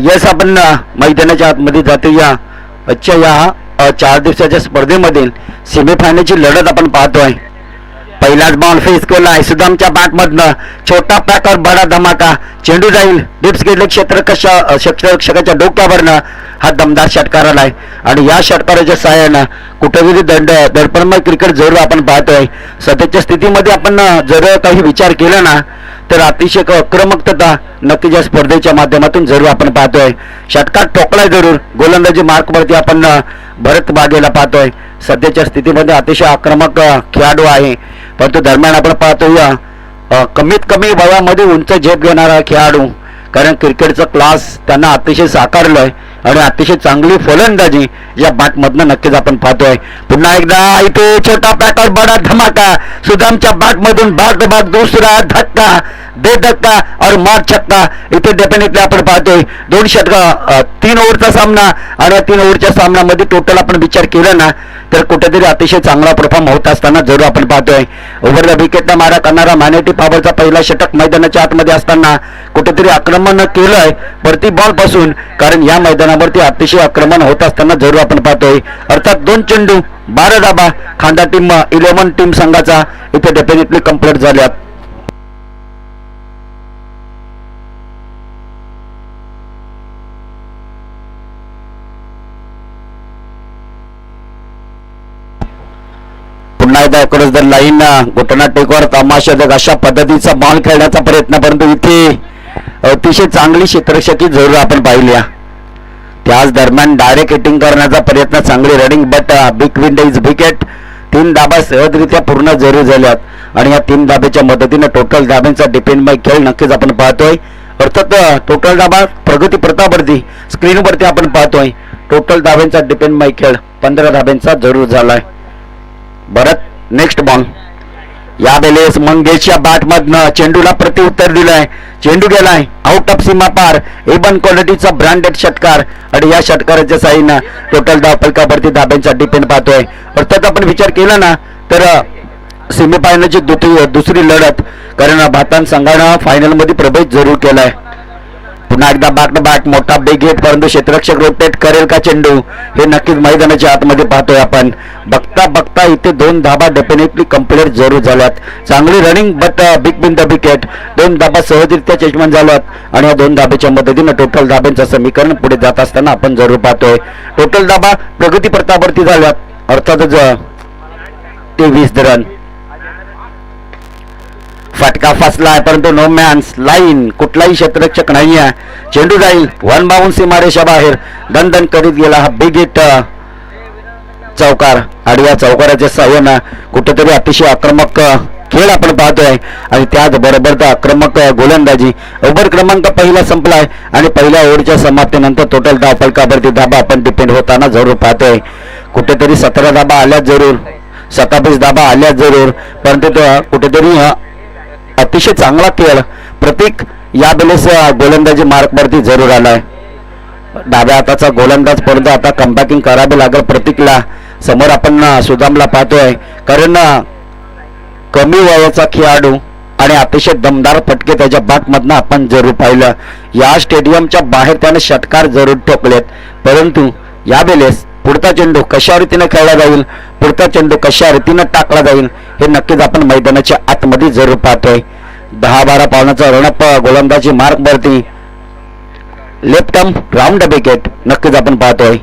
Yes आपण मैदानाच्या आतमध्ये जातो या आजच्या या चार दिवसाच्या स्पर्धेमधील सेमीफायनलची लढत आपण पाहतोय. पहिलाच बॉल फेस केला आहे. सुदामच्या बॅटमधनं छोटा प्रकार बडा धमाका. चेंडू जाईल. डिप्स गेले क्षेत्र कशा क्षेत्ररक्षकाच्या डोक्यावरनं हा दमदार षटकार आलाय. आणि या षटकाराच्या सहाय्यानं कुठेतरी दंड दडपणमय क्रिकेट जरूर आपण पाहतोय. सध्याच्या स्थितीमध्ये आपण जर काही विचार केला ना तर अतिशय आक्रमकता नक्कीच या स्पर्धेच्या माध्यमातून जरूर आपण पाहतोय. षटकार ठोकलाय जरूर. गोलंदाजी मार्कवरती आपण भरत बागेला पाहतोय. सध्याच्या स्थितीमध्ये अतिशय आक्रमक खेळाडू आहे. परंतु दरम्यान आपण पाहतो या कमीत कमी वयामध्ये उंच झेप घेणारा खेळाडू कारण क्रिकेटचा क्लास त्यांना अतिशय साकारलं आहे आणि अतिशय चांगली फलंदाजी या बॅटमधनं नक्कीच आपण पाहतोय. पुन्हा एकदा इथे छोटा पॅटर बडा धमाका. सुदामच्या बॅटमधून भाग भाग दुसरा धक्का दे धक्का और मार छक्का. इथे डेफिनेटली आपण पाहतोय. दोन षटका तीन ओव्हरचा सामना आणि या तीन ओव्हरच्या सामन्यामध्ये टोटल आपण विचार केला ना तर कुठेतरी अतिशय चांगला परफॉर्म होत असताना जरूर आपण पाहतोय. ओव्हर द विकेटला मारा करणारा मॅनेटी पावरचा पहिला षटक मैदानाच्या आतमध्ये असताना कुठेतरी आक्रमण केलंय परती बॉलपासून कारण या मैदानात मैदानावरती अतिशय आक्रमण होत असताना जरूर आपण पाहतोय अर्थात दोन चेंडू बारा धाबा खांदा टीम इलेव्हन टीम संघाचा इथे डेफिनेटली कंप्लीट झाल्या पुन्हा एकदा एकूणच जर लाईन घुटना टेकवर तमाशाजक अशा पद्धतीचा बॉल खेळण्याचा प्रयत्न परंतु इथे अतिशय चांगली क्षेत्ररक्षकी जरूर आपण पाहिली आहे. त्याच दरम्यान डायरेक्ट हिटिंग करण्याचा प्रयत्न चांगली running but big wind is wicket तीन दाबा सहजरित्या पूर्ण जरूर झाल्यात. आणि या तीन दाब्याच्या मदतीने टोटल दाब्यांचा डिपेंड बाय खेळ नक्कीच आपण पाहतोय. अर्थात uh, टोटल दाबा प्रगती प्रतापवरती स्क्रीनवरती आपण पाहतोय. टोटल दाब्यांचा डिपेंड बाय खेळ पंधरा दाब्यांचा जरूर झालाय. भरत नेक्स्ट बॉल या वेळेस मंगेशच्या बॅटमधनं चेंडूला प्रत्युत्तर दिलंय. चेंडू गेलाय. आउट ऑफ सीमा पार एबन क्वालिटीचा ब्रँडेड षटकार आणि या षटकाराच्या साईनं टोटल धाव फलकावरती धाब्यांचा डिपेंड पाहतोय अर्थात आपण विचार केला ना तर uh, सेमीफायनलची दुसरी दुसरी लढत कारण uh, भारतान संघानं फायनलमध्ये प्रवेश जरूर केलाय. पुन्हा एकदा बॅक टू बॅट मोठा बेग हिट परंतु क्षेत्ररक्षक रोटेट करेल का चेंडू? हे नक्कीच मैदानाच्या आतमध्ये पाहतोय आपण. बघता बघता इथे दोन धाबा डेफिनेटली कंप्लीट जरूर झाल्यात. चांगली running but big been the wicket दोन धाबा सहजरित्या चेजमन झाल्यात. आणि या दोन धाब्याच्या मदतीनं टोटल धाब्यांचं समीकरण पुढे जात असताना आपण जरूर पाहतोय. टोटल धाबा प्रगती प्रतापवरती झाल्यात. अर्थातच uh, तेवीस रन फटका फसलाय? परंतु नो मॅन्स लाईन कुठलाही क्षेत्ररक्षक आहे चेंडू जाईल. वन बाउन सीमारेषा बाहेर. दणदण करीत गेला हा बिग हिट चौकार. आणि या चौकाराच्या सहाय्यानं कुठेतरी अतिशय आक्रमक खेळ आपण पाहतोय. आणि त्याच बरोबर तर आक्रमक गोलंदाजी. ओव्हर क्रमांक पहिला संपलाय. आणि पहिल्या ओव्हरच्या समाप्तीनंतर टोटल धाव फलकावरती धाबा आपण डिपेंड होताना जरूर पाहतोय. कुठेतरी सतरा धाबा आल्याच जरूर. सत्तावीस धाबा आल्याच जरूर. परंतु तो कुठेतरी अतिशय चांगला खेळ. प्रतीक या वेळेस गोलंदाजी मार्कवरती जरूर आलाय. डाव्या हाताचा गोलंदाज परंतु आता कमबॅकिंग करावी लागेल प्रतीकला. समोर आपण सुदामला पाहतोय. कारण कमी वयाचा खेळाडू आणि अतिशय दमदार फटके त्याच्या बाटमधनं आपण जरूर पाहिलं. या स्टेडियमच्या बाहेर त्याने षटकार जरूर ठोकलेत. परंतु या वेळेस पुढचा चेंडू कशा रीतीने खेळला जाईल? पुढचा चेंडू कशा रीतीने टाकला जाईल हे नक्कीच आपण मैदानाच्या आतमध्ये जरूर पाहतोय. दहा बारा पावणाचा रणप गोलंदाजी मार्कवरती लेफ्ट आर्म राऊंड विकेट नक्कीच आपण पाहतोय.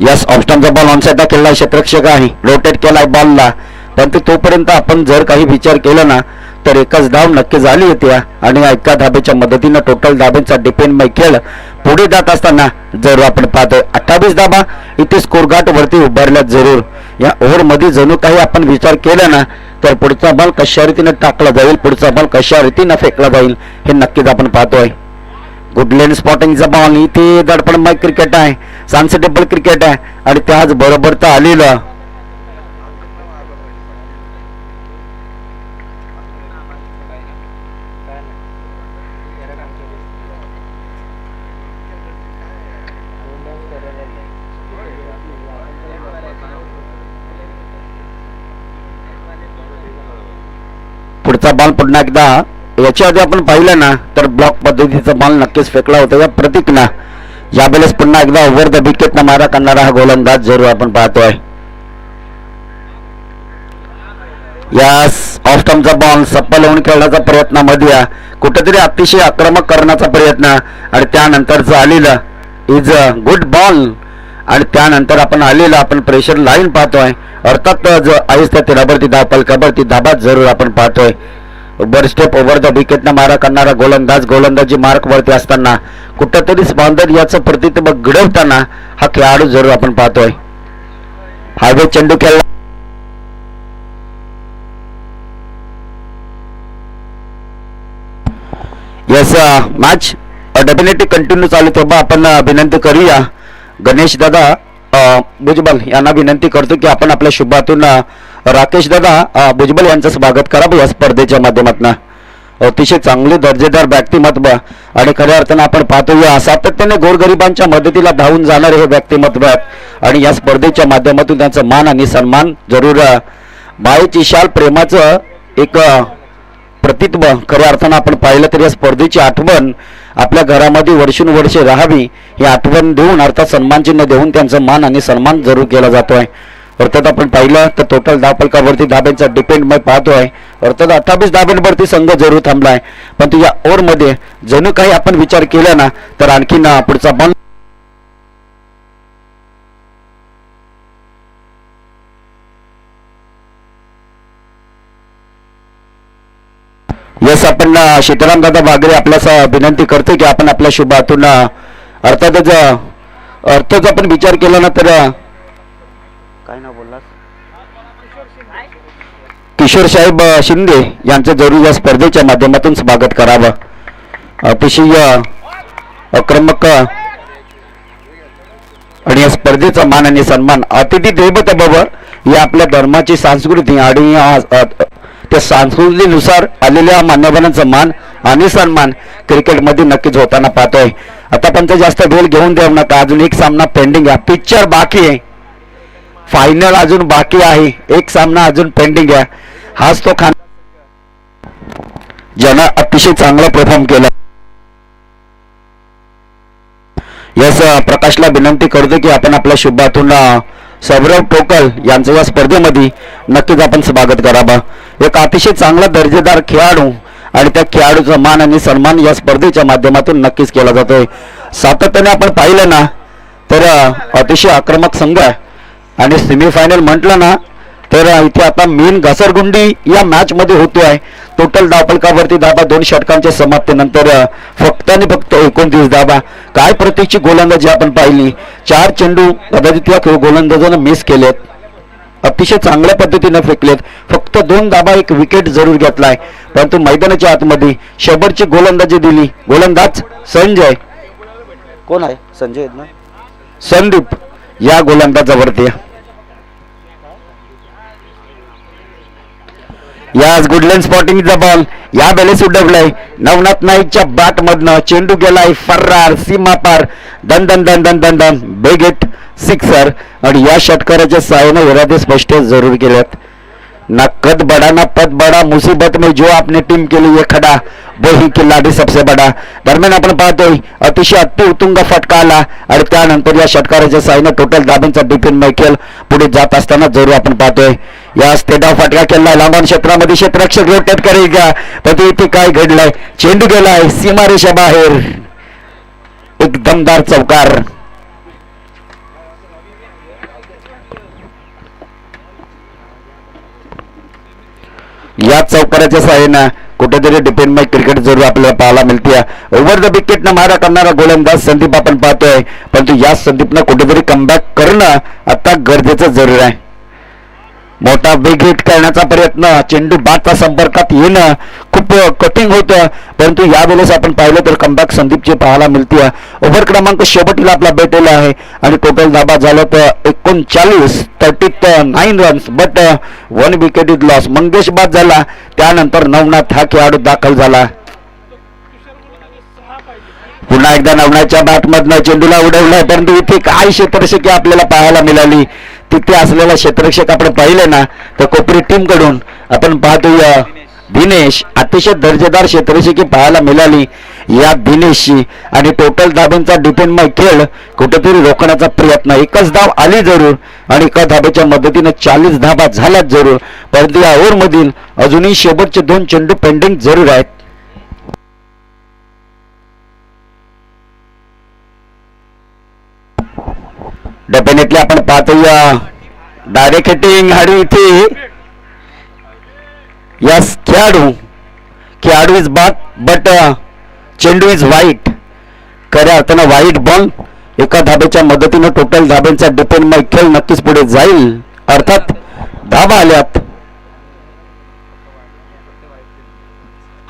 यस ऑप्शनचा बॉल ऑनसाईडला केला क्षेत्ररक्षक आहे. रोटेट केलाय बॉलला परंतु तोपर्यंत आपण जर काही विचार केला ना तर एकच धाव नक्की झाली होती आणि एका धाब्याच्या मदतीनं टोटल धाब्यांचा डिपेंड खेळ पुढे जात असताना जरूर आपण पाहतोय अठ्ठावीस धाबा इथे स्कोरघाट वरती उभारल्यात जरूर. या ओव्हरमध्ये जणू काही आपण विचार केला ना तर पुढचा बॉल कशा रीतीनं टाकला जाईल पुढचा बॉल कशा रीतीनं फेकला जाईल हे नक्कीच आपण पाहतोय. गुडलँड स्पॉटिंगचा बॉल इथे दडपण क्रिकेट आहे. सनसेटेबल क्रिकेट आहे. आणि त्याच बरोबर तर आलेलं पुढचा बाल पुन्हा एकदा याच्या आधी आपण पाहिलं ना तर ब्लॉक पद्धतीचा बाल नक्कीच फेकला होता. या प्रतीकना यावेळेस पुन्हा एकदा ओव्हर द विकेटनं मारा करणारा हा गोलंदाज जरूर आपण पाहतोय. या ऑफ बॉल सप्पल होऊन खेळण्याचा प्रयत्नामध्ये कुठेतरी अतिशय आक्रमक करण्याचा प्रयत्न. आणि त्यानंतरचं आलेलं इज अ गुड बॉल आणि त्यानंतर आपण आलेलं आपण प्रेशर लाईन पाहतोय. अर्थात जो आईस त्या तिरावरती धाव पलकावरती धाबात जरूर आपण पाहतोय. वर स्टेप ओव्हर द विकेटनं मारा करणारा गोलंदाज गोलंदाजी मार्क वरती असताना कुठंतरी स्पॉन्दर याचं प्रतिबिंब घडवताना हा खेळाडू जरूर आपण पाहतोय. हायवे चेंडू खेळला. येस मॅच डेफिनेटली कंटिन्यू चालू तेव्हा आपण uh, विनंती करूया. गणेश दादा uh, भुजबल यांना विनंती करतो की आपण आपल्या शुभातून uh, राकेश दादा भुजबल यांचं स्वागत करावं या स्पर्धेच्या माध्यमातून. अतिशय चांगले दर्जेदार व्यक्तिमत्व आणि खऱ्या अर्थानं आपण पाहतो या सातत्याने गोरगरिबांच्या मदतीला धावून जाणारे हे व्यक्तिमत्व आहेत आणि या स्पर्धेच्या माध्यमातून त्यांचा मान आणि सन्मान जरूर अ, मायेची शाल प्रेमाचं एक प्रतित्व खऱ्या अर्थानं आपण पाहिलं तर या स्पर्धेची आठवण आपल्या घरामध्ये वर्षानुवर्षे राहावी ही आठवण देऊन अर्थात सन्मानचिन्ह देऊन त्यांचा मान आणि सन्मान जरूर केला जातो आहे अर्थात आपण पाहिलं तर टोटल धावपलकावरती धाब्यांचा डिपेंड मी पाहतोय. अर्थात अठ्ठावीस धाब्यांवरती संघ जरूर थांबलाय. पण या ओव्हरमध्ये जणू काही आपण विचार केला ना तर आणखीन पुढचा बॉल यस आपण सीताराम दादा बागरे आपल्या विनंती करतो की आपण आपल्या शुभातून अर्थातच अर्थच आपण विचार केला ना तर अ, काय नाव बोललास किशोर साहेब शिंदे यांचं जरूर या स्पर्धेच्या माध्यमातून स्वागत करावं. अतिशय आक्रमक आणि या स्पर्धेचा मान आणि सन्मान अतिथी दैवत बाबा या आपल्या धर्माची संस्कृती आणि त्या संस्कृतीनुसार आलेल्या मान्यवरांचा मान आणि सन्मान क्रिकेटमध्ये नक्कीच होताना पाहतोय. आता पण जास्त वेळ घेऊन देऊ नका. अजून एक सामना पेंडिंग आहे. पिक्चर बाकी आहे. फायनल अजून बाकी आहे. एक सामना अजून पेंडिंग आहे. हाच तो खान ज्यानं अतिशय चांगला परफॉर्म केला. यस प्रकाशला विनंती करतो की आपण आपल्या शुभातून सौरव टोकल यांचं या स्पर्धेमध्ये नक्कीच आपण स्वागत करावं. एक अतिशय चांगला दर्जेदार खेळाडू आणि त्या खेळाडूचा मान आणि सन्मान या स्पर्धेच्या माध्यमातून नक्कीच केला जातोय. सातत्याने आपण पाहिलं ना तर अतिशय आक्रमक संघ आहे. आणि सेमीफायनल म्हटलं ना तर इथे आता मेन घसरगुंडी या मॅच मध्ये होतोय. टोटल धावपलकावरती धाबा दोन षटकांच्या समाप्तीनंतर फक्त आणि फक्त एकोणतीस धाबा. काय प्रत्येकची गोलंदाजी आपण पाहिली? चार चेंडू कदाचित या गोलंदाजानं मिस केलेत. अतिशय चांगल्या पद्धतीनं फेकलेत. फक्त दोन धाबा एक विकेट जरूर घेतलाय. परंतु मैदानाच्या आतमध्ये शेवटची गोलंदाजी दिली. गोलंदाज संजय. कोण आहे? संजय ना? संदीप. या गोलंदाजावरती याच गुडलँड स्पॉटिंगचा बॉल. या बेलेस उडवलाय नवनाथ नाईकच्या बॅट मधनं चेंडू गेलाय फर्रार सीमा पार. दन दन दन दन दन दन बेगेट सिक्सर आणि या षटकाराच्या सहाय्याने इरादे स्पष्ट जरूर केल्यात ना कद बड़ा ना पद बड़ा मुसीबत में जो आपने टीम के लिए खड़ा वही खिलाडी सबसे बड़ा। दरम्यान आपण पाहतोय अतिशय अति उतुंग फटका आला आणि त्यानंतर या षटकाराच्या साईनं टोटल दाबींचा डिफेन मैकेल पुढे जात असताना जरूर आपण पाहतोय या स्टेडा फटका केला लांबण क्षेत्रामध्ये क्षेत्ररक्षक रोटेट करेल का पण ते इथे काय घडलंय? चेंडू गेलाय सीमारेषा बाहेर। एक दमदार चौकार। या चौकाराच्या सहाय्यानं कुठेतरी डिपेंड माय क्रिकेट जरूर आपल्याला पाहायला मिळते ओव्हर द विकेटनं मारा करणारा गोलंदाज संदीप आपण पाहतोय. परंतु या संदीपनं कुठेतरी कमबॅक करणं आता गरजेचं जरूर आहे. मोठा वेग हिट करण्याचा प्रयत्न चेंडू बाटच्या संपर्कात येणं खूप कठीण होतं. परंतु यावेळेस आपण पाहिलं तर कमबॅक संदीपची पाहायला मिळते. ओव्हर क्रमांक शेवटीला आपला भेटलेला आहे. आणि टोटल धाबा झाला तर एकोणचाळीस thirty nine runs but one wicket is loss Mangesh बाद झाला. त्यानंतर नवनाथ हा खेळाडू दाखल झाला. पुन्हा एकदा नवनाथच्या बॅटमधनं चेंडूला उडवलाय. परंतु इथे काय क्षेत्ररक्षक आपल्याला पाहायला मिळाली. तिथे असलेला क्षेत्ररक्षक आपण पाहिले ना तर कोपरी टीमकडून आपण या दिनेश अतिशय दर्जेदार क्षेत्ररक्षकी पाहायला मिळाली या दिनेशची. आणि टोटल धाबांचा डिपेंडमय खेळ कुठेतरी रोखण्याचा प्रयत्न. एकच धाव आली जरूर आणि एका धाब्याच्या मदतीने चाळीस धाबा झाल्याच जरूर. परंतु या ओव्हरमधील अजूनही शेवटचे दोन चेंडू पेंडिंग जरूर आहेत. डेफिनेटली आपण पाहतो या डायरेक्ट हिटिंग आणि इथे. यस खेळाडू. खेळाडू इज बाद बट चेंडू इज वाईट खऱ्या अर्थानं वाईट बॉल एका धाब्याच्या मदतीनं टोटल धाब्यांचा डिपेंडमय खेळ नक्कीच पुढे जाईल. अर्थात धाबा आल्यात.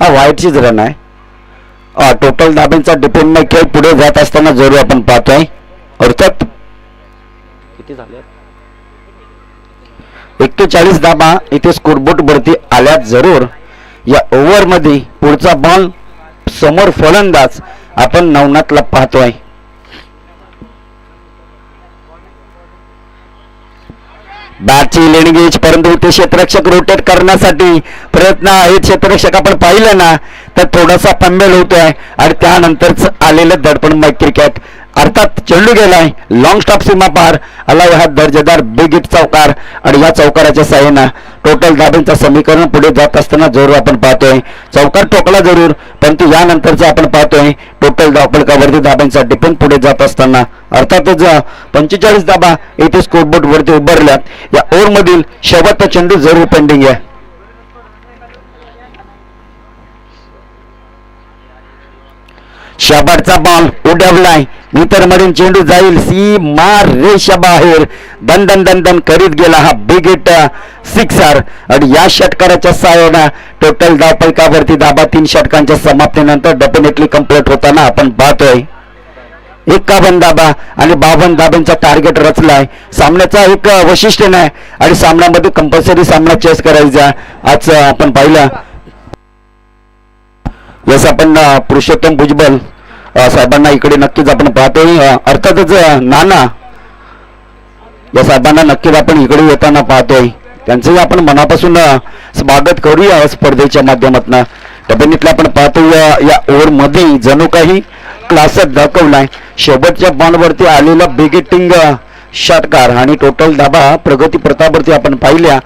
हा वाईटचीच रन आहे टोटल धाब्यांचा डिपेंडमय खेळ पुढे जात असताना जरूर आपण पाहतोय. अर्थात किती झाले एक्केचाळीस धाबा इथे स्कोरबोर्ड वरती आल्या जरूर. या ओव्हरमध्ये पुढचा बॉल समोर फलंदाज आपण नवनाथला पाहतोय. बॅटची लेणगेज परंतु ते क्षेत्ररक्षक रोटेट करण्यासाठी प्रयत्न आहे क्षेत्ररक्षक आपण पाहिलं ना तर थोडासा पंबेल होतोय आणि त्यानंतरच आलेलं दडपणमय क्रिकेट अर्थात चेंडू गेलाय लॉंग स्टॉप सीमा पार. आला हा दर्जेदार बिग हिट चौकार आणि या चौकाराच्या साह्यानं टोटल धाब्यांचं समीकरण पुढे जात असताना जरूर आपण पाहतोय. चौकार ठोकला जरूर परंतु यानंतरचं आपण पाहतोय टोटल धावपळकावरती धाब्यांसाठी पण पुढे जात असताना. अर्थातच पंचेचाळीस धाबा येथे स्कोरबोर्ड वरती उभारल्यात. या ओव्हरमधील शेवटचा चेंडू जरूर पेंडिंग आहे. शाबाडचा बॉल उडवलाय. मीटर मधून चेंडू जाईल. सी मार रेषा बाहेर दंदन दंदन करीत गेला हा बिग हिट सिक्सर. आणि या षटकाराच्या सहाय्यानं टोटल धावपळकावरती दाबा तीन षटकांच्या समाप्तीनंतर डेफिनेटली कंप्लीट होताना आपण पाहतोय. एक्कावन्न दाबा आणि बावन्न दाबांचा टार्गेट रचलाय. सामन्याचा एक वैशिष्ट्य नाही. आणि सामन्यामध्ये कंपल्सरी सामना चेस करायचा. आज आपण पाहिलं. जसं आपण पुरुषोत्तम भुजबल साहेबांना इकडे नक्कीच आपण पाहतोय. अर्थातच नाना या साहेबांना नक्कीच आपण इकडे येताना पाहतोय. त्यांचंही आपण मनापासून स्वागत करूया स्पर्धेच्या माध्यमातून. डेफिनेटली आपण पाहतो या या मध्ये जणू काही क्लासात दाखवलाय. शेवटच्या बॉलवरती आलेला बिगेटिंग षटकार आणि टोटल धाबा प्रगती प्रतापवरती आपण पाहिल्या.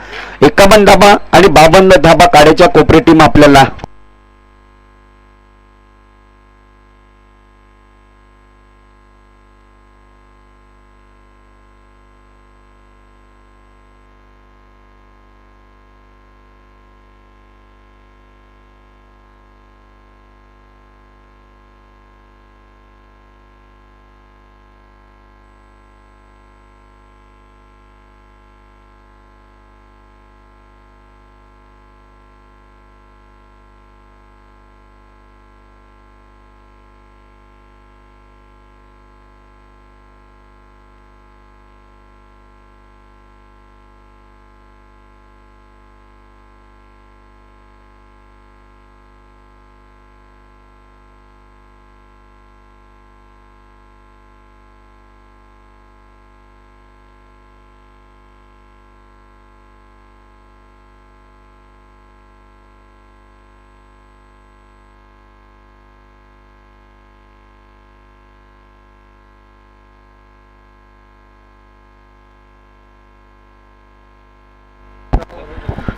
एकावन्न धाबा आणि बावन्न धाबा काड्याच्या कोपरे टीम आपल्याला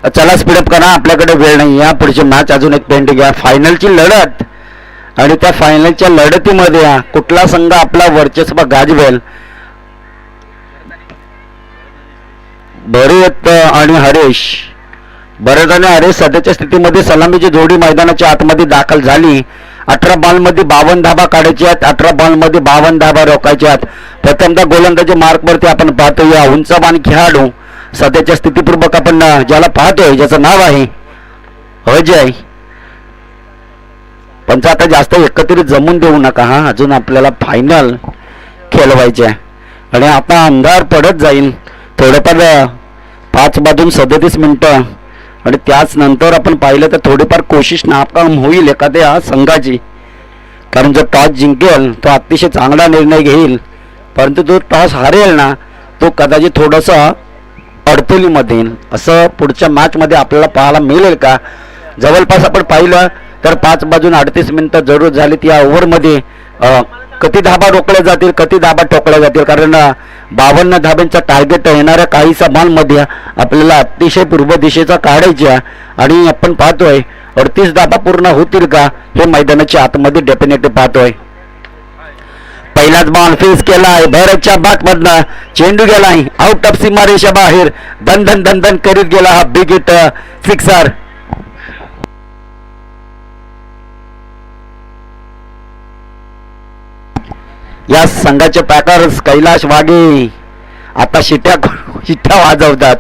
चला स्पीडअप करा आपल्याकडे वेळ नाही या पुढची मॅच अजून एक पेंट घ्या. फायनलची लढत. आणि त्या फायनलच्या लढतीमध्ये कुठला संघ आपला वर्चस्व गाजवेल? भरत आणि हरेश. भरत आणि हरेश सध्याच्या स्थितीमध्ये सलामीची जोडी मैदानाच्या आतमध्ये दाखल झाली. अठरा बॉलमध्ये बावन्न धाबा काढायचे आहेत. अठरा बॉलमध्ये बावन्न धाबा रोखायचे आहेत. प्रथमदा गोलंदाजी मार्कवरती आपण पाहतो या उंचबान खेळाडू सध्याच्या स्थितीपूर्वक आपण ज्याला पाहतोय ज्याचं नाव आहे अजय. पण आता जास्त एकत्रित जमून देऊ नका हा. अजून आपल्याला फायनल खेळवायचे आहे. आणि आता अंधार पडत जाईल. थोडंफार पाच बाजून सदतीस मिनटं. आणि त्याच नंतर आपण पाहिलं तर थोडीफार कोशिश नाकाम होईल एखाद्या संघाची. कारण जो टॉस जिंकेल तो अतिशय चांगला निर्णय घेईल. परंतु जो टॉस हारेल ना तो कदाचित थोडंसं अडचणीमध्ये असं पुढच्या मॅचमध्ये आपल्याला पाहायला मिळेल का? जवळपास आपण पाहिलं तर पाच बाजून अडतीस मिनिटं जरूर झालीत. या ओव्हरमध्ये कती धाबा रोखल्या जातील कती धाबा ठोकल्या जातील? कारण बावन्न धाब्यांचा टार्गेट येणाऱ्या काही सभांमध्ये आपल्याला अतिशय पूर्व दिशेचा काढायच्या आणि आपण पाहतोय अडतीस धाबा पूर्ण होतील का? हे मैदानाच्या आतमध्ये डेफिनेटली पाहतोय. पहिलाच बॉल फेस केला भैरच्या बाट मधनं चेंडू गेला आहे आउट ऑफ सीमारेषा बाहेर. दन धन दन करीत गेला हा बिग हिट सिक्सर या संघाचे पॅकर्स कैलाश वागे आता शिट्या शिट्या वाजवतात.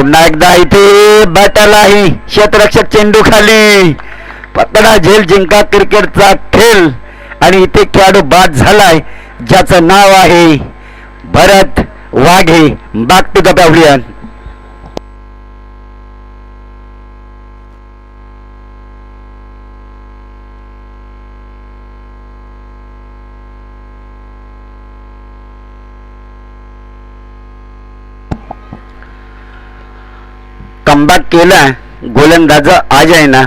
पुन्हा एकदा इथे बॅटल आहे. क्षेत्ररक्षक चेंडू खाली. पकडा झेल जिंका क्रिकेटचा खेळ आणि इथे खेळाडू बाद झालाय ज्याचं नाव आहे भरत वाघे. बाग टू द पॅव्हलियन कमबॅक केला गोलंदाज आज आहे ना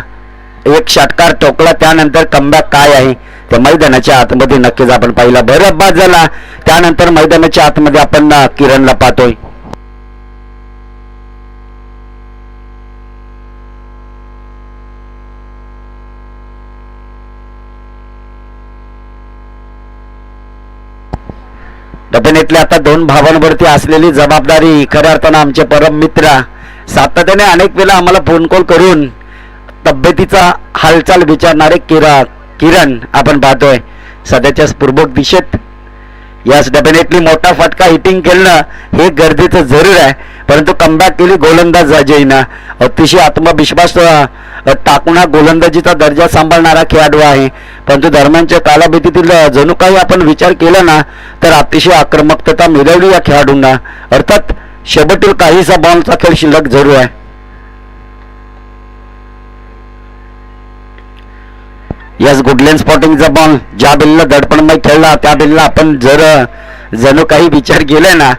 एक षटकार टोकला त्यानंतर कमबॅक काय आहे ते मैदानाच्या आतमध्ये नक्कीच आपण पाहिला. बरं बाद झाला त्यानंतर मैदानाच्या आतमध्ये आपण किरणला पाहतोय. डेफिनेटली आता दोन भावांवरती असलेली जबाबदारी खऱ्या अर्थानं आमचे परम मित्र सातत्याने अनेक वेळा आम्हाला फोन कॉल करून तब्येतीचा हालचाल विचारणारे किरा किरण आपण पाहतोय. सध्याच्या पूर्वक दिशेत. यास डेफिनेटली मोठा फटका हिटिंग खेळणं हे गरजेचं जरूर आहे. परंतु कमबॅक केली गोलंदाज अजयनं. अतिशय आत्मविश्वास टाकून हा गोलंदाजीचा दर्जा सांभाळणारा खेळाडू आहे. परंतु दरम्यानच्या कालाभीतीतील जणू काही आपण विचार केला ना तर अतिशय आक्रमकता मिळवली या खेळाडूंना. अर्थात शेवटील काहीसा बॉलचा खेळ शिल्लक जरूर आहे. यस गुडलेन स्पॉटिंगचा बॉल ज्या बिलला दडपणमय खेळला त्या बिलला आपण जर जणू काही विचार केला ना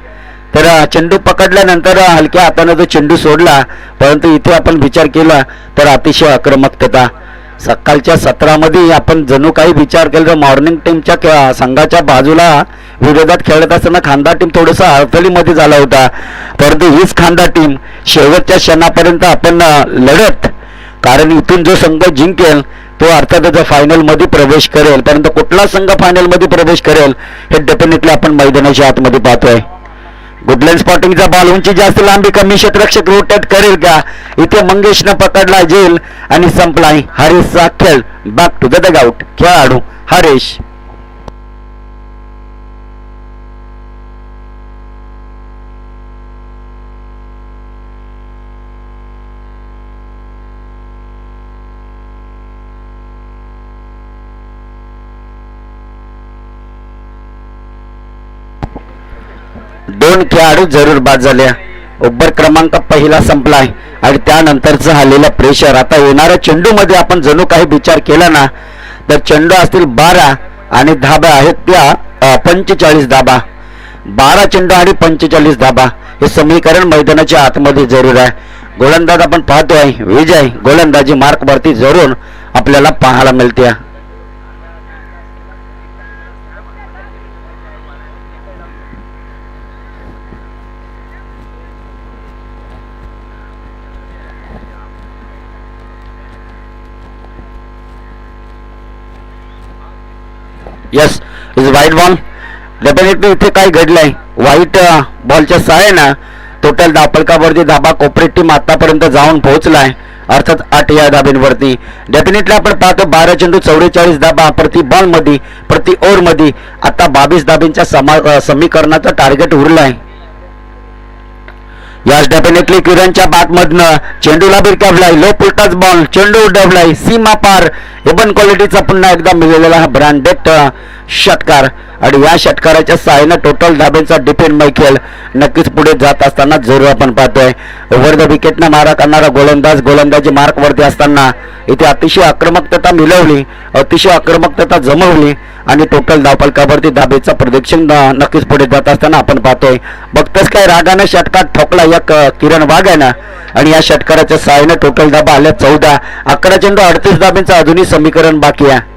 तर चेंडू पकडल्यानंतर हलक्या हाताने तो चेंडू सोडला परंतु इथे आपण विचार केला तर अतिशय आक्रमकता सकाळच्या सत्रामध्ये आपण जणू काही विचार केला तर मॉर्निंग टीमच्या क- संघाच्या बाजूला विरोधात खेळत असताना खांदा टीम थोडंसं अडथळीमध्ये झाला होता. परंतु हीच खांदा टीम शेवटच्या क्षणापर्यंत आपण लढत. कारण इथून जो संघ जिंकेल तो अर्थातच फायनलमध्ये प्रवेश करेल. परंतु कुठला संघ फायनलमध्ये प्रवेश करेल हे डेफिनेटली आपण मैदानाच्या आतमध्ये पाहतोय. गुडलँड स्पॉटिंगचा बॉल उंची जास्त लांबी कमी क्षेत्रक्षक रोटेट करेल का? इथे मंगेशनं पकडला जेल आणि संपलाय हरेशचा खेळ. बॅक टू द डगआउट खेळाडू हरेश. खेळाडू जरूर बाद झाल्या. ओव्हर क्रमांक पहिला संपलाय. आणि त्यानंतरचं आलेलं प्रेशर आता येणाऱ्या चेंडूमध्ये आपण जणू काही विचार केला ना तर चेंडू असतील बारा आणि धाबा आहेत त्या पंचेचाळीस धाबा. बारा चेंडू आणि पंचेचाळीस धाबा. हे समीकरण मैदानाच्या आतमध्ये जरूर आहे. गोलंदाज आपण पाहतोय. विजय गोलंदाजी मार्क वरती जरूर आपल्याला पाहायला मिळते. Yes is white ball definitely इथे काय घडलंय. व्हाईट बॉलच्या uh, सहाय्यानं टोटल धापळकावरती धाबा कोपरेट टीम आतापर्यंत जाऊन पोहोचलाय. अर्थात आठ या धाब्यांवरती. डेफिनेटली आपण पाहतो बारा चेंडू चौवेचाळीस धाबा प्रति बॉलमध्ये प्रति ओव्हरमध्ये आता बावीस धाबींच्या समा समीकरणाचं टार्गेट उरलंय. याच डेफिनेटली किरणच्या बॅटमधनं चेंडूला बिरकावलाय लो पुलटाच बॉल चेंडू उडवलाय सीमा पार. एबन क्वालिटीचा पुन्हा एकदा मिळालेला हा ब्रँडेड षटकार. आणि या षटकाराच्या सहाय्यानं टोटल धाब्यांचा डिपेंड मैखेल नक्कीच पुढे जात असताना जरूर आपण पाहतोय. ओव्हर द विकेटनं मारा करणारा गोलंदाज गोलंदाजी मार्कवरती असताना इथे अतिशय आक्रमकता मिळवली अतिशय आक्रमकता जमवली आणि टोटल धावपलकावरती धाबेचा प्रदक्षिण नक्कीच पुढे जात असताना आपण पाहतोय. बघतच काय रागानं षटकार ठोकला या किरण वाघ्यानं आहे ना आणि या षटकाराच्या सहाय्यानं टोटल धाबा आल्या चौदा अकरा चेंडू अडतीस धाब्यांचं अजूनही समीकरण बाकी आहे.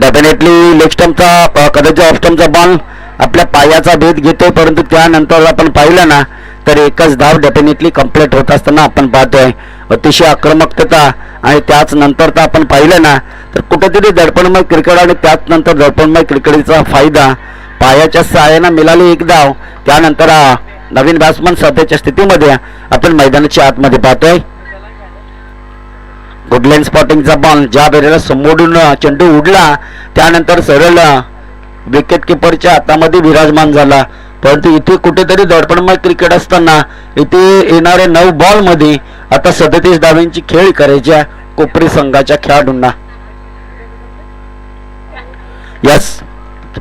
डेफिनेटली लेग स्टम्पचा कदाचित ऑफ स्टम्पचा बॉल आपल्या पायाचा भेद घेतोय परंतु त्यानंतर आपण पाहिलं ना तर एकच धाव डेफिनेटली कंप्लीट होत असताना आपण पाहतोय. अतिशय आक्रमकता आणि त्याच नंतर तर आपण पाहिलं ना तर कुठेतरी दडपणमय क्रिकेट आणि त्याच नंतर दडपणमय क्रिकेटचा फायदा पायाच्या सहाय्यानं मिळाली एक धाव. त्यानंतर नवीन बॅट्समन सध्याच्या स्थितीमध्ये आपण मैदानाच्या आतमध्ये पाहतोय. गुडलेन स्पॉटिंगचा बॉल ज्या बेरेला समोरून चेंडू उडला त्यानंतर सरळ विकेट किपरच्या हातामध्ये विराजमान झाला. परंतु इथे कुठेतरी दडपणमय क्रिकेट असताना इथे येणाऱ्या नऊ बॉलमध्ये आता सदतीस धाव्यांची खेळ करायच्या कोपरी संघाच्या खेळाडूंना. यस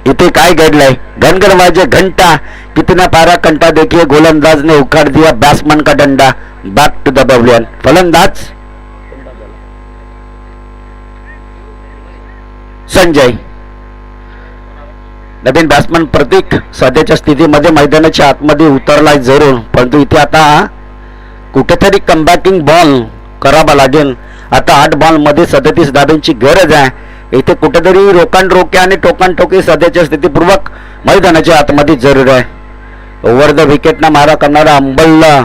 इथे काय घडलंय? घनगरवाजे घंटा कितना पारा कंटा देखिए गोलंदाज ने उखाड़ दिया बैट्समैन का डंडा बैक टू द पवेलियन फलंदाज संजय. नवीन बॅट्समन प्रतीक सध्याच्या स्थितीमध्ये मैदानाच्या आतमध्ये उतरलाय जरूर. परंतु इथे आता कुठेतरी कमबॅकिंग बॉल करावा लागेल. आता आठ बॉलमध्ये सदतीस धाब्यांची गरज आहे. इथे कुठेतरी रोकान रोके आणि टोकान टोके सध्याच्या स्थितीपूर्वक मैदानाच्या आतमध्ये जरूर आहे. ओव्हर द विकेटना मारा करणारा अंबलला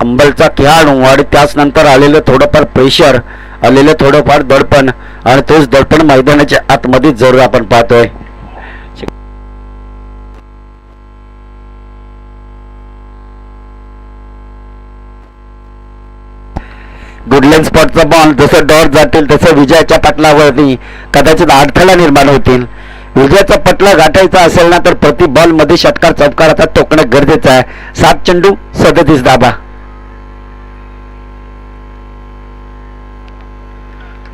अंबलचा खेळाडू आणि त्याच नंतर आलेलं थोडंफार प्रेशर आलेलं थोडंफार दडपण आणि तोच दडपण मैदानाच्या आतमध्ये जरूर आपण पाहतोय. गुडलँड स्पॉटचा बॉल जसं डॉट जातील तसं विजयाच्या पटलावरती कदाचित अडथळा निर्माण होतील. विजयाचा पटला गाठायचा असेल ना तर प्रति बॉलमध्ये षटकार चौकाराचा आता टोकणं गरजेचं आहे. सात चेंडू सदतीस दाबा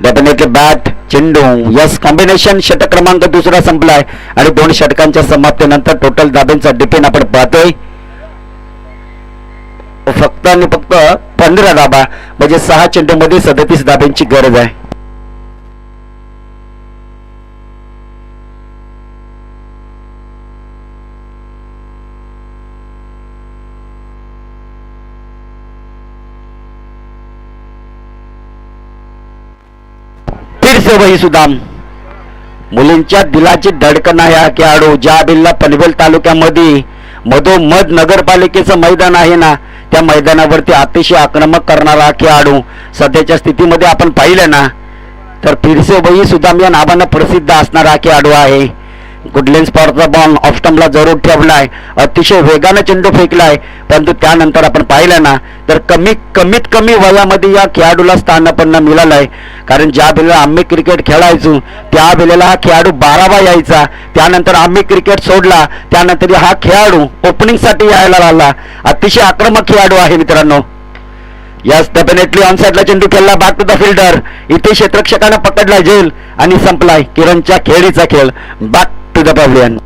डेफिनेटली बॅट चेंडू यस कॉम्बिनेशन षटक क्रमांक दुसरा संपलाय. आणि दोन षटकांच्या समाप्तीनंतर टोटल दाबेंचा डिपेंड आपण पाहतोय. फक्त आणि फक्त पंधरा दाबा म्हणजे सहा चेंडू मध्ये सदतीस दाब्यांची गरज आहे. फिर से सुदाम। मुलींच्या दिलाची धडकन आहे हा खेळाडू ज्या बिल्ला पनवेल तालुक्यामध्ये मधोमध नगरपालिकेचं मैदान आहे ना त्या मैदानावरती अतिशय आक्रमक करणारा हा खेळाडू सध्याच्या स्थितीमध्ये आपण पाहिलं ना तर फिरसे वही सुदाम या नावानं प्रसिद्ध असणारा हा खेळाडू आहे. गुडलेन स्पॉटचा बॉल ऑफस्टमला जरूर ठेवलाय. अतिशय वेगानं चेंडू फेकलाय. परंतु त्यानंतर आपण पाहिलं ना तर कमी कमीत कमी वयामध्ये या खेळाडूला स्थानपन्न मिळालंय. कारण ज्या वेळेला आम्ही क्रिकेट खेळायचो त्या वेळेला हा खेळाडू बारावा यायचा. त्यानंतर आम्ही क्रिकेट सोडला. त्यानंतर हा खेळाडू ओपनिंगसाठी यायला लागला. अतिशय आक्रमक खेळाडू आहे मित्रांनो. यस डेफिनेटली ऑन साईडला चेंडू खेळला बॅक टू द फिल्डर इथे क्षेत्रक्षकानं पकडला जेल आणि संपलाय किरणच्या खेळीचा खेळ. Back to the pavilion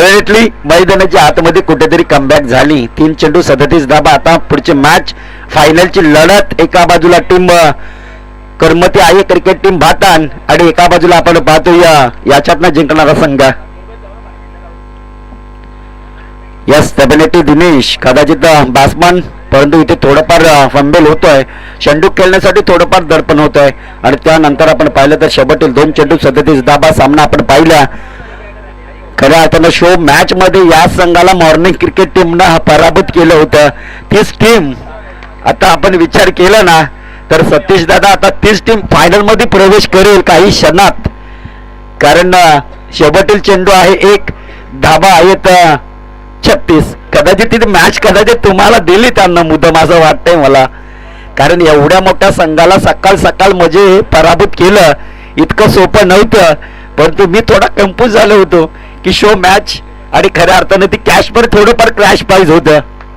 definitely मैदानाच्या आतमध्ये कुठेतरी कमबॅक झाली. तीन चेंडू सदतीस धाबा. आता पुढची मॅच फायनलची लढत. एका बाजूला टीम कर्मती आहे क्रिकेट टीम भातान. आणि एका बाजूला आपण पाहतो या याच्यातनं जिंकणारा संघ. Yes definitely Dinesh. कदाचित बॅट्समन परंतु इथे थोडंफार फंबेल होतोय. चेंडू खेळण्यासाठी थोडंफार दडपण होत आहे आणि त्यानंतर आपण पाहिलं तर शेवटील दोन चेंडू सदतीस धाबा सामना आपण पाहिला. खऱ्या अर्थानं शो मॅचमध्ये या संघाला मॉर्निंग क्रिकेट टीमनं पराभूत केलं होतं. तीच टीम आता आपण विचार केला ना तर सतीश दादा आता तीच टीम फायनलमध्ये प्रवेश करेल काही क्षणात. कारण शेवटील चेंडू आहे एक धाबा आहेत छत्तीस. कदाचित तिथे मॅच कदाचित तुम्हाला दिली त्यांना मुदम असं वाटतंय मला. कारण एवढ्या मोठ्या संघाला सकाळ सकाळ म्हणजे पराभूत केलं इतकं सोपं नव्हतं. परंतु मी थोडा कन्फ्यूज झालो होतो. की शो मॅच आणि खऱ्या अर्थानं ती कॅश पण थोडंफार क्रॅश प्राईज होतं.